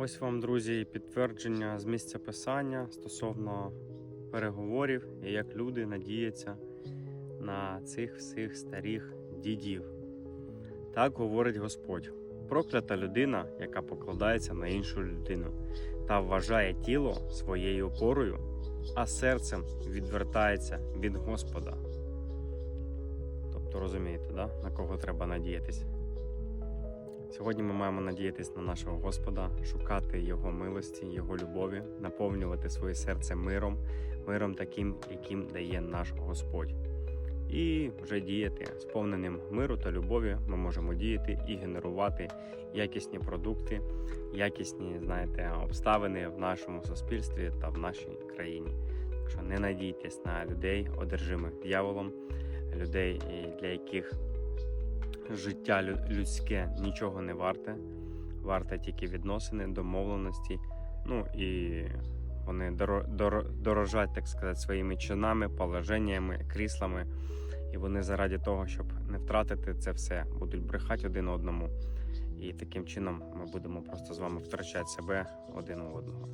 Ось вам, друзі, підтвердження з місця писання стосовно переговорів і як люди надіються на цих всіх старих дідів. Так говорить Господь. Проклята людина, яка покладається на іншу людину та вважає тіло своєю опорою, а серцем відвертається від Господа. Тобто розумієте, да? на кого треба надіятися? Сьогодні ми маємо надіятись на нашого Господа, шукати Його милості, Його любові, наповнювати своє серце миром, миром таким, яким дає наш Господь. І вже діяти сповненим миру та любові ми можемо діяти і генерувати якісні продукти, якісні, знаєте, обставини в нашому суспільстві та в нашій країні. Так що не надійтесь на людей, одержимих дияволом, людей, для яких життя лю- людське нічого не варте, варте тільки відносини, домовленості. Ну і вони доро- доро- дорожать, так сказати, своїми чинами, положеннями, кріслами. І вони заради того, щоб не втратити це все, будуть брехати один одному. І таким чином ми будемо просто з вами втрачати себе один у одного.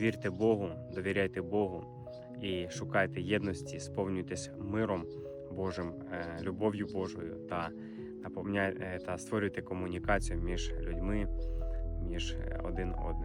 Вірте Богу, довіряйте Богу і шукайте єдності, сповнюйтесь миром Божим, е, любов'ю Божою та наповняйте та створюйте комунікацію між людьми, між е, один одним.